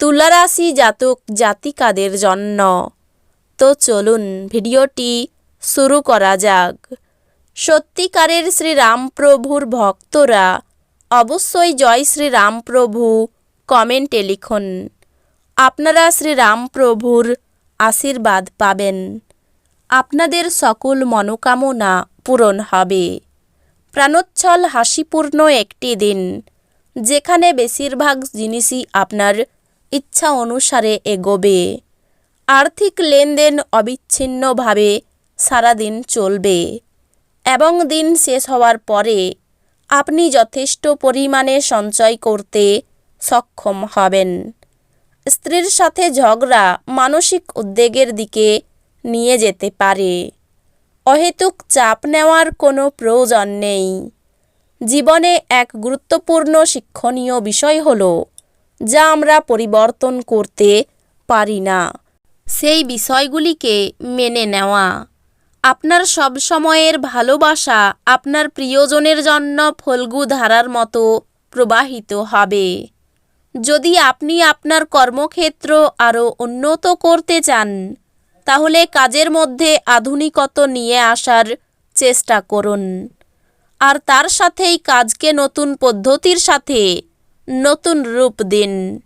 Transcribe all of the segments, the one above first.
তুলা রাশি জাতক জাতিকাদের জন্য। তো চলুন ভিডিওটি শুরু করা যাক। সত্যিকারের শ্রীরামপ্রভুর ভক্তরা অবশ্যই জয় শ্রীরামপ্রভু কমেন্টে লিখুন। আপনারা শ্রীরামপ্রভুর আশীর্বাদ পাবেন। আপনাদের সকল মনোকামনা পূরণ হবে। প্রাণোচ্ছল হাসিপূর্ণ একটি দিন, যেখানে বেশিরভাগ জিনিসই আপনার ইচ্ছা অনুসারে এগোবে। আর্থিক লেনদেন অবিচ্ছিন্নভাবে সারাদিন চলবে এবং দিন শেষ হওয়ার পরে আপনি যথেষ্ট পরিমাণে সঞ্চয় করতে সক্ষম হবেন। স্ত্রীর সাথে ঝগড়া মানসিক উদ্বেগের দিকে নিয়ে যেতে পারে। অহেতুক চাপ নেওয়ার কোনো প্রয়োজন নেই। জীবনে এক গুরুত্বপূর্ণ শিক্ষণীয় বিষয় হলো যা আমরা পরিবর্তন করতে পারি না। সেই বিষয়গুলিকে মেনে নেওয়া। আপনার সব সময়ের ভালোবাসা আপনার প্রিয়জনের জন্য ফলগু ধারার মতো প্রবাহিত হবে। যদি আপনি আপনার কর্মক্ষেত্র আরও উন্নত করতে চান, তাহলে কাজের মধ্যে আধুনিকত নিয়ে আসার চেষ্টা করুন। আর তার সাথেই কাজকে নতুন পদ্ধতির সাথে নতুন রূপ দিন।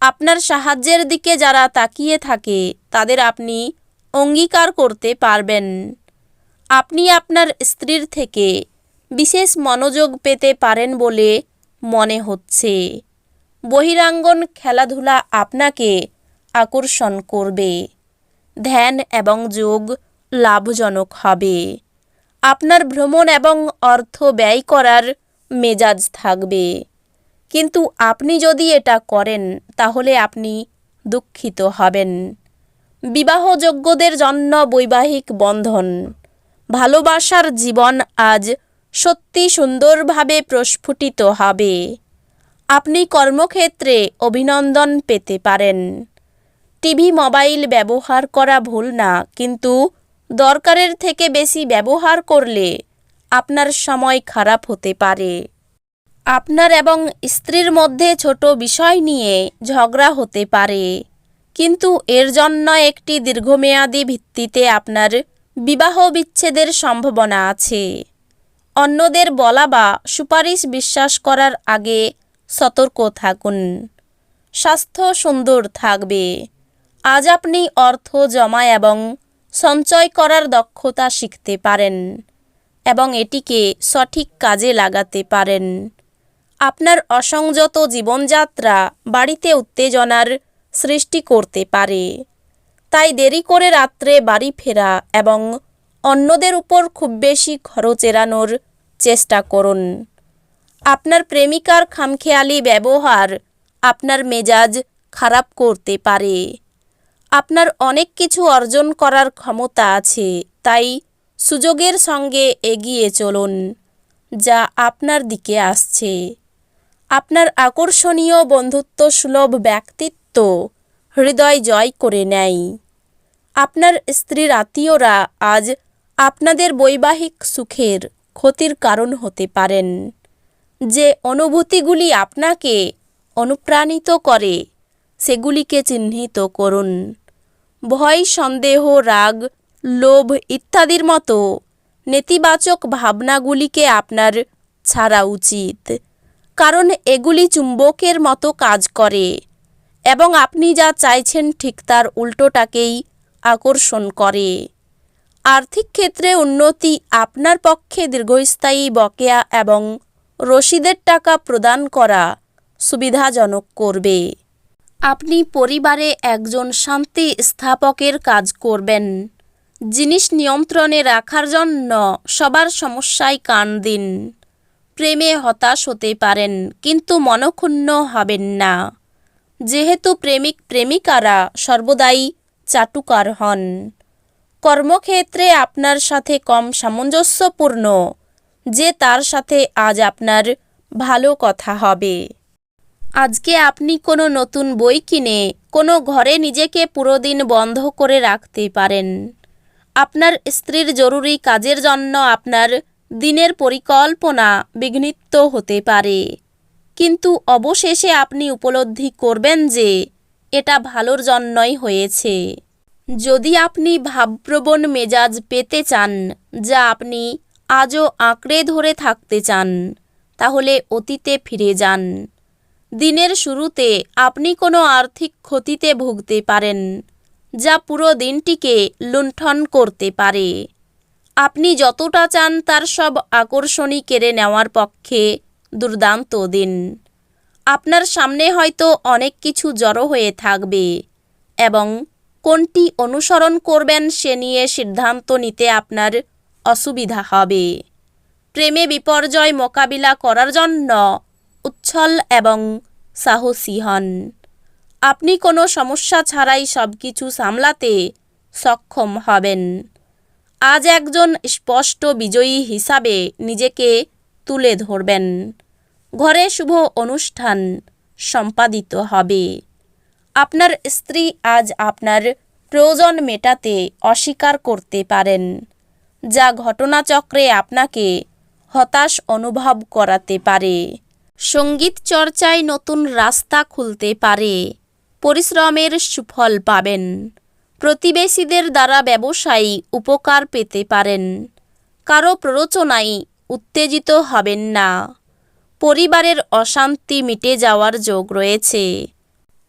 আপনার সাহায্যের দিকে যারা তাকিয়ে থাকে, তাদের আপনি অঙ্গীকার করতে পারবেন। আপনি আপনার স্ত্রীর থেকে বিশেষ মনোযোগ পেতে পারেন বলে মনে হচ্ছে। বহিরাঙ্গন খেলাধুলা আপনাকে আকর্ষণ করবে। ধ্যান এবং যোগ লাভজনক হবে। আপনার ভ্রমণ এবং অর্থ ব্যয় করার মেজাজ থাকবে। কিন্তু আপনি যদি এটা করেন, তাহলে আপনি দুঃখিত হবেন। বিবাহযোগ্যদের জন্য বৈবাহিক বন্ধন। ভালোবাসার জীবন আজ সত্যি সুন্দরভাবে প্রস্ফুটিত হবে। আপনি কর্মক্ষেত্রে অভিনন্দন পেতে পারেন। টিভি, মোবাইল ব্যবহার করা ভুল না, কিন্তু দরকারের থেকে বেশি ব্যবহার করলে আপনার সময় খারাপ হতে পারে। আপনার এবং স্ত্রীর মধ্যে ছোট বিষয় নিয়ে ঝগড়া হতে পারে। কিন্তু এর জন্য একটি দীর্ঘমেয়াদী ভিত্তিতে আপনার বিবাহ বিচ্ছেদের সম্ভাবনা আছে। অন্যদের বলা বা সুপারিশ বিশ্বাস করার আগে সতর্ক থাকুন। স্বাস্থ্য সুন্দর থাকবে। আজ আপনি অর্থ জমা এবং সঞ্চয় করার দক্ষতা শিখতে পারেন এবং এটিকে সঠিক কাজে লাগাতে পারেন। আপনার অসংযত জীবনযাত্রা বাড়িতে উত্তেজনার সৃষ্টি করতে পারে। তাই দেরি করে রাত্রে বাড়ি ফেরা এবং অন্যদের উপর খুব বেশি খরচ এড়ানোর চেষ্টা করুন। আপনার প্রেমিকার খামখেয়ালি ব্যবহার আপনার মেজাজ খারাপ করতে পারে। আপনার অনেক কিছু অর্জন করার ক্ষমতা আছে, তাই সুযোগের সঙ্গে এগিয়ে চলুন, যা আপনার দিকে আসছে। আপনার আকর্ষণীয় বন্ধুত্ব সুলভ ব্যক্তিত্ব হৃদয় জয় করে নেয়। আপনার স্ত্রীর আত্মীয়রা আজ আপনাদের বৈবাহিক সুখের ক্ষতির কারণ হতে পারেন। যে অনুভূতিগুলি আপনাকে অনুপ্রাণিত করে, সেগুলিকে চিহ্নিত করুন। ভয়, সন্দেহ, রাগ, লোভ ইত্যাদির মতো নেতিবাচক ভাবনাগুলিকে আপনার ছাড়া উচিত। কারণ এগুলি চুম্বকের মতো কাজ করে এবং আপনি যা চাইছেন ঠিক তার উল্টোটাকেই আকর্ষণ করে। আর্থিক ক্ষেত্রে উন্নতি আপনার পক্ষে দীর্ঘস্থায়ী বকেয়া এবং রসিদের টাকা প্রদান করা সুবিধাজনক করবে। আপনি পরিবারে একজন শান্তি স্থাপকের কাজ করবেন। জিনিস নিয়ন্ত্রণে রাখার জন্য সবার সমস্যায় কান দিন। প্রেমে হতাশ হতে পারেন, কিন্তু মনক্ষুণ্ণ হবেন না। যেহেতু প্রেমিক প্রেমিকারা সর্বদাই চাটুকার হন। কর্মক্ষেত্রে আপনার সাথে কম সামঞ্জস্যপূর্ণ, যে তার সাথে আজ আপনার ভালো কথা হবে। আজকে আপনি কোনো নতুন বই কিনে কোনো ঘরে নিজেকে পুরো দিন বন্ধ করে রাখতে পারেন। আপনার স্ত্রীর জরুরি কাজের জন্য আপনার দিনের পরিকল্পনা বিঘ্নিত হতে পারে। কিন্তু অবশেষে আপনি উপলব্ধি করবেন যে এটা ভালোর জন্যই হয়েছে। যদি আপনি ভাবপ্রবণ মেজাজ পেতে চান যা আপনি আজও আঁকড়ে ধরে থাকতে চান, তাহলে অতীতে ফিরে যান। দিনের শুরুতে আপনি কোনো আর্থিক ক্ষতিতে ভুগতে পারেন, যা পুরো দিনটিকে লুণ্ঠন করতে পারে। আপনি যতটা চান তার সব আকর্ষণই কেড়ে নেওয়ার পক্ষে দুর্দান্ত দিন। আপনার সামনে হয়তো অনেক কিছু জড়ো হয়ে থাকবে এবং কোনটি অনুসরণ করবেন সে নিয়ে সিদ্ধান্ত নিতে আপনার অসুবিধা হবে। প্রেমে বিপর্যয় মোকাবিলা করার জন্য উচ্ছল এবং সাহসী হন। আপনি কোনো সমস্যা ছাড়াই সব কিছু সামলাতে সক্ষম হবেন। আজ একজন স্পষ্ট বিজয়ী হিসাবে নিজেকে তুলে ধরবেন। ঘরে শুভ অনুষ্ঠান সম্পাদিত হবে। আপনার স্ত্রী আজ আপনার প্রয়োজন মেটাতে অস্বীকার করতে পারেন, যা ঘটনাচক্রে আপনাকে হতাশ অনুভব করাতে পারে। সংগীত চর্চায় নতুন রাস্তা খুলতে পারে, পরিশ্রমের সুফল পাবেন। প্রতিবেশীদের দ্বারা ব্যবসায়ী উপকার পেতে পারেন। কারও প্ররোচনায় উত্তেজিত হবেন না। পরিবারের অশান্তি মিটে যাওয়ার যোগ রয়েছে।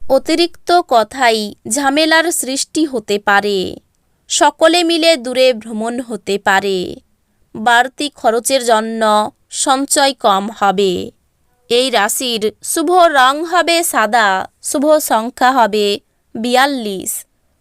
অতিরিক্ত কথাই ঝামেলার সৃষ্টি হতে পারে। সকলে মিলে দূরে ভ্রমণ হতে পারে। বাড়তি খরচের জন্য সঞ্চয় কম হবে। এই রাশির শুভ রং হবে সাদা, শুভ সংখ্যা হবে বিয়াল্লিশ।